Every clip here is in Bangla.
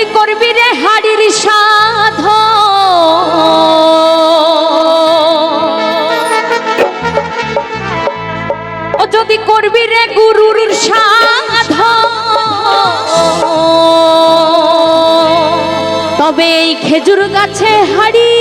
যদি করবি রে হাড়ির সাধ ও যদি করবি রে গুরুর সাধ তবে এই খেজুর গাছে হাড়ি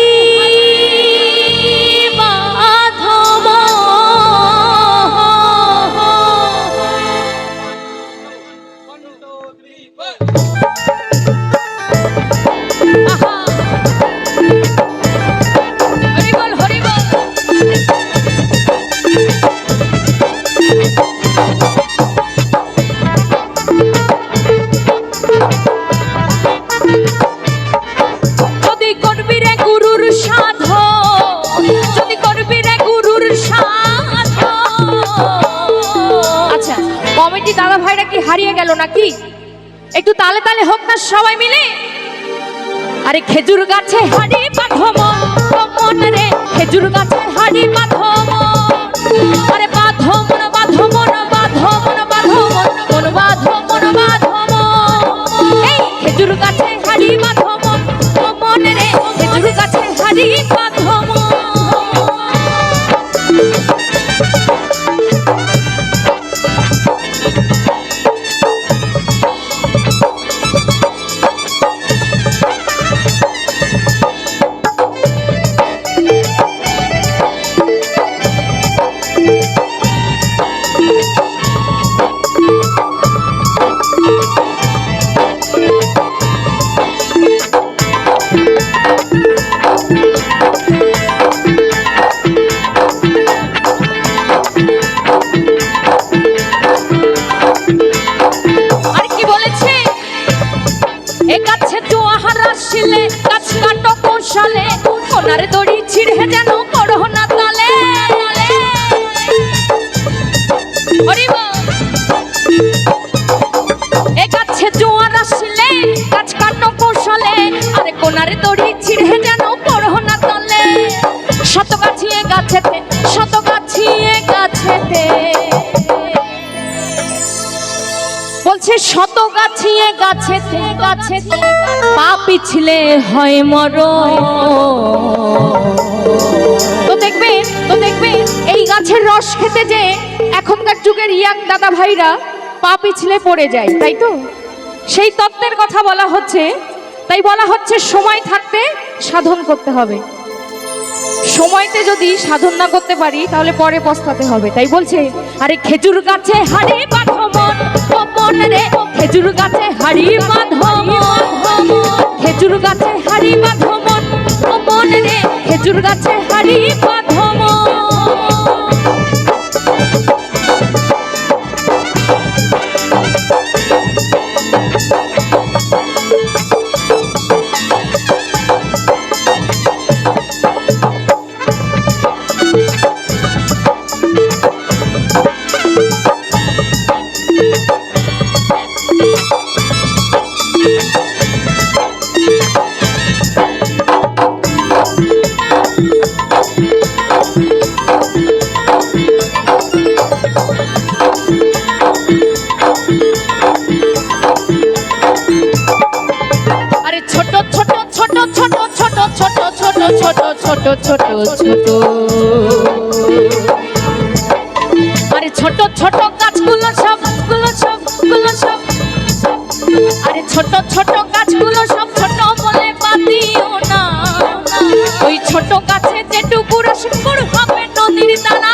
গেল নাকি? একটু তালে তালে হোক না সবাই মিলে। আরে খেজুর গাছে হাড়ি মন রে, খেজুর গাছে হাড়ি বাঁধম আরে আসিলে গাছ কাটো কৌশলে কোনার দড়ি ছিড়ে যেন করহ না তালে। এ গাছে জোয়ার আসলে গাছ কাটো কৌশলে আরে কোনার দড়ি ছিড়ে যেন করহ না তালে। শত গাছিয়ে গাছেতে শত গাছিয়ে গাছেতে। বলছে, শত গাছিয়ে গাছেতে গাছেতে পা পিছলে হয় মর তো দেখবে তো দেখবে, এই গাছের রস খেতে যে এখনকার যুগের ইয়াং দাদা ভাইরা পা পিছলে পড়ে যায়, তাই তো? সেই তত্ত্বের কথা বলা হচ্ছে, তাই বলা হচ্ছে, সময় থাকতে সাধন করতে হবে। সময়তে যদি সাধন না করতে পারি, তাহলে পরে পস্তাতে হবে, তাই বলছে, আরে খেজুর গাছে হাড়ি রে, খেজুর গাছে হাড়ি খেজুর গাছে হাড়ি রে, খেজুর গাছে হাড়ি বাঁধমন ছোট ছোট ছোট। আরে ছোট ছোট গাছগুলো সবগুলো সবগুলো সব। আরে ছোট ছোট গাছগুলো সব ছোট বলে বাদিও না। ওই ছোট গাছে যেটুকু রসকুর হবে নদীর দানা।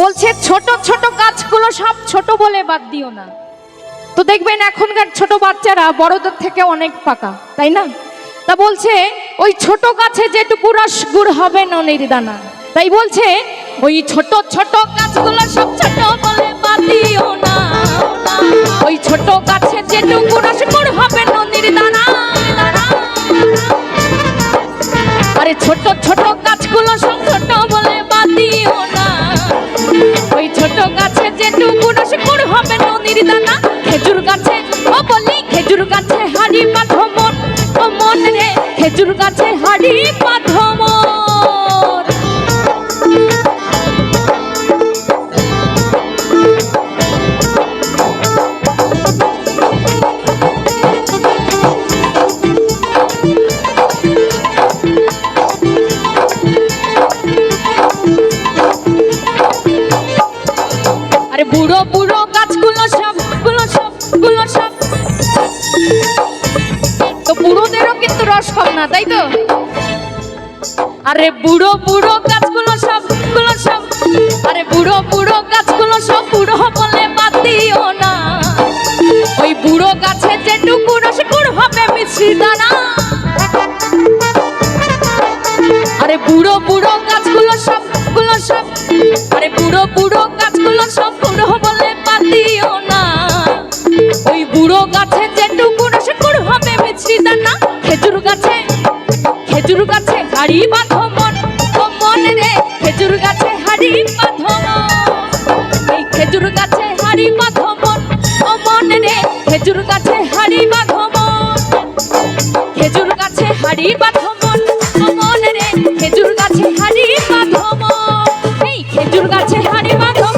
বলছে ছোট ছোট গাছগুলো সব ছোট বলে বাদ দিও না। তো দেখবেন এখনকার ছোট বাচ্চারা বড়দের থেকে অনেক পাকা, তাই না? তা বলছে, ওই ছোট গাছে যেটুকু রস গুড় হবে ননির দানা। তাই বলছে, ওই ছোট ছোট গাছগুলো সব ছোট বলে বাদ দিও না। ওই ছোট গাছে যেটুকু রস গুড় হবে ননির দানা। আরে ছোট ছোট গাছগুলো সব ছোট বলে বাদ দিও না। খেজুর খেজুর হাড়ি পাথর খেজুর গাছে হাড়ি বাঁধো বুড়ো বুড়ো গাছগুলো সব, গুলো সব, গুলো তো বুড়োদেরও কিন্তু রস কম না, তাই তো? আরে বুড়ো বুড়ো গাছগুলো সবগুলো সব। আরে বুড়ো বুড়ো গাছগুলো সব বুড়ো বলে বাদ দিও না। ওই বুড়ো গাছে যেটুকু রস, গুড় হবে মিশ্রি দানা। আরে বুড়ো বুড়ো গাছগুলো সবগুলো সব। আরে বুড়ো বুড়ো বুড়ো গাছে যেটুকু রসকুর হবে মিছরি দানা, খেজুর গাছে খেজুর গাছে হাড়ি বাঁধো মন ও মন রে, খেজুর গাছে হাড়ি বাঁধো এই খেজুর গাছে হাড়ি বাঁধো মন ও মন রে, খেজুর গাছে হাড়ি বাঁধো মন খেজুর গাছে হাড়ি বাঁধো মন ও মন রে, খেজুর গাছে হাড়ি বাঁধো মন এই খেজুর গাছে হাড়ি বাঁধো